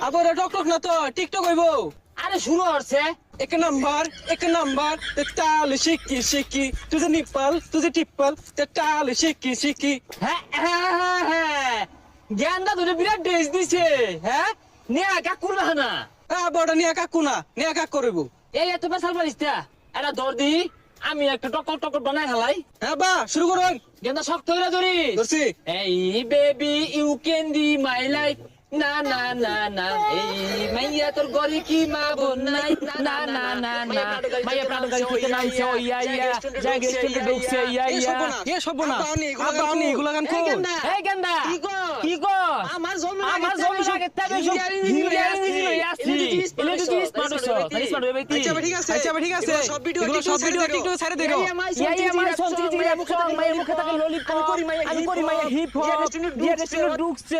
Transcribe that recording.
আবার টকটক না তো টিকটক হইব। আরে শুরু হচ্ছে। এক নাম্বার এক নাম্বার তেতাল শিকি শিকি তুই নিপাল তুই টিপাল তেতাল শিকি শিকি হ্যাঁ হ্যাঁ হ্যাঁ, হ্যাঁ। জ্ঞানটা তোরে বিরাট ড্রেস দিছে হ্যাঁ? নিয়া হ্যাঁ, কাকু না না হ্যাঁ বড় নিয়া কাকু না নিয়া কাক করব। এই এত পেশাল পারিস এটা দর দি। আমি একটা টকর টকর বানাই হালাই হ্যাঁ বা শুরু করুন গেন্দা শক্ত হইরা ধরি ধরছি। এই baby you can be my life না না না না এই মাইয়া তোর গরি কি মা বোন নাই? না না না না মাইয়া প্রাণ গাড়ি থেকে নামছে ও ইয়া ইয়া যা গেস্ট ঢুকছে ইয়া। এ ইয়া। সব না এ সব না আব্বা, আপনি এগুলা গান আপনি কো। এগুলা গান এই কো গেন্দা। কি কো? কি কো আমার জমি আমার জমি লাগে তাবে সব হিরিয়ারি দিল ইয়াসি এলে তো জিনিস মানুষ জিনিস মানুষ বেটি আচ্ছা ঠিক আছে আচ্ছা ঠিক আছে সব ভিডিও সব ভিডিও টিকটক ছেড়ে দেবো ইয়া ইয়া মাই সঞ্চি জিয়া মুখ মাইয়া মুখে থাকে ললিপপ আমি করি মাইয়া হিপ হপ ডিয়া ঢুকছে